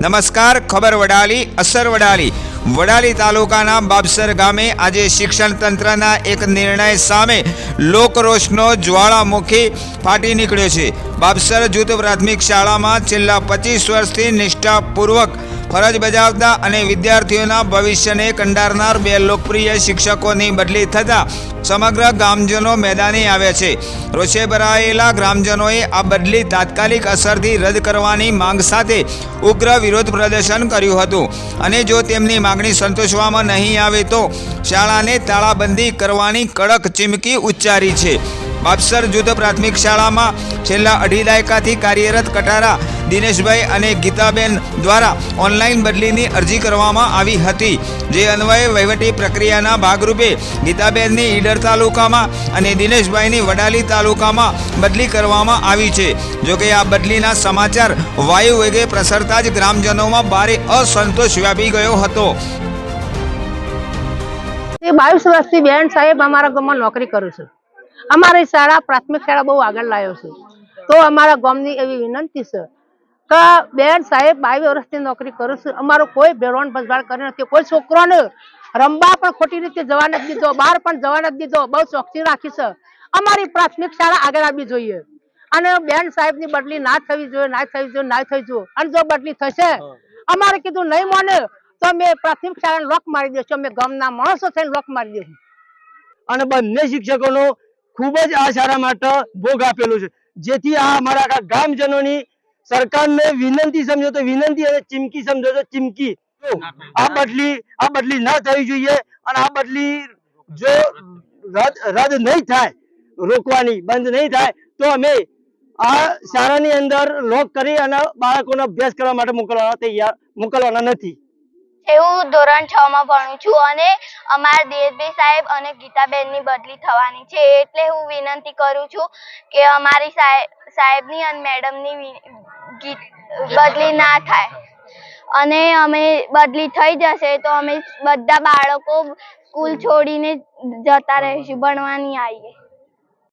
નમસ્કાર, ખબર વડાલી, અસર વડાલી. વડાલી તાલુકાના બાબસર ગામે આજે શિક્ષણ તંત્રના એક નિર્ણય સામે લોકરોષનો જ્વાળામુખી ફાટી નીકળ્યો છે. બાબસર જૂથ પ્રાથમિક શાળામાં છેલ્લા પચીસ વર્ષથી નિષ્ઠાપૂર્વક ફરજ બજાવતા અને વિદ્યાર્થીઓના ભવિષ્યને કંડારનાર બે લોકપ્રિય શિક્ષકોની બદલી થતાં સમગ્ર ગામજનો મેદાને આવ્યા છે. રોષે ભરાયેલા ગ્રામજનોએ આ બદલી તાત્કાલિક અસરથી રદ કરવાની માંગ સાથે ઉગ્ર વિરોધ પ્રદર્શન કર્યું હતું. અને જો તેમની માંગણી સંતોષવામાં નહીં આવે તો શાળાને તાળાબંધી કરવાની કડક ચીમકી ઉચ્ચારી છે. બાપસર જૂથ પ્રાથમિક શાળામાં છેલ્લા અઢી દાયકાથી કાર્યરત કટારા દિનેશભાઈ અને ગીતાબેન દ્વારા ઓનલાઈન બદલીની અરજી કરવામાં આવી હતી. જે અન્વયે વહીવટી પ્રક્રિયાના ભાગરૂપે ગીતાબેનની ઈડર તાલુકામાં અને દિનેશભાઈની વડાલી તાલુકામાં બદલી કરવામાં આવી છે. જોકે આ બદલીના સમાચાર વાયુ વેગે પ્રસરતા જ ગ્રામજનોમાં ભારે અસંતોષ વ્યાપી ગયો હતો. બાવીસ વર્ષથી બેન સાહેબ અમારા ગામમાં નોકરી કરું છું. અમારી શાળા પ્રાથમિક શાળા બહુ આગળ લાવ્યો છે. તો અમારા ગામની એવી વિનંતી છે કે બેન સાહેબ બાવીસ વર્ષથી નોકરી કરું છું. અમારો કોઈ ભેળવણ ભજવાળ કરી નથી. કોઈ છોકરોને રમવા પણ ખોટી રીતે જવા નથી દીધો બહાર પણ જવા નથી દીધો. બહુ ચોકસી રાખી છે. અમારી પ્રાથમિક શાળા આગળ આવવી જોઈએ. અને બેન સાહેબની બદલી ના થવી જોઈએ, ના થવી જોઈએ, ના થઈ જોઈએ. અને જો બદલી થશે, અમારે કીધું નહીં મને, તો અમે પ્રાથમિક શાળાને લોક મારી દઈશું અમે ગામના માણસો થઈને લોક મારી દઈશું અને બંને શિક્ષકોનો ખૂબ જ આ શાળા માટે ભોગ આપેલો છે. જેથી આ અમારા ગામજનોની સરકારને વિનંતી સમજો તો વિનંતી અને ચીમકી સમજો તો ચીમકી. આ બદલી આ બદલી ના થવી જોઈએ અને આ બદલી જો રદ રદ નહીં થાય રોકવાની બંધ નહીં થાય તો અમે આ શાળાની અંદર લોક કરી અને બાળકોનો અભ્યાસ કરવા માટે મોકલવાના તૈયાર મોકલવાના નથી. હું ધોરણ છ માં ભણું છું અને અમારા દેશભાઈ સાહેબ અને ગીતાબેનની બદલી થવાની છે. એટલે હું વિનંતી કરું છું કે અમારી સાહેબ સાહેબની અને મેડમની બદલી ના થાય. અને અમે બદલી થઈ જશે તો અમે બધા બાળકો સ્કૂલ છોડીને જતા રહીશું, ભણવાની આવીએ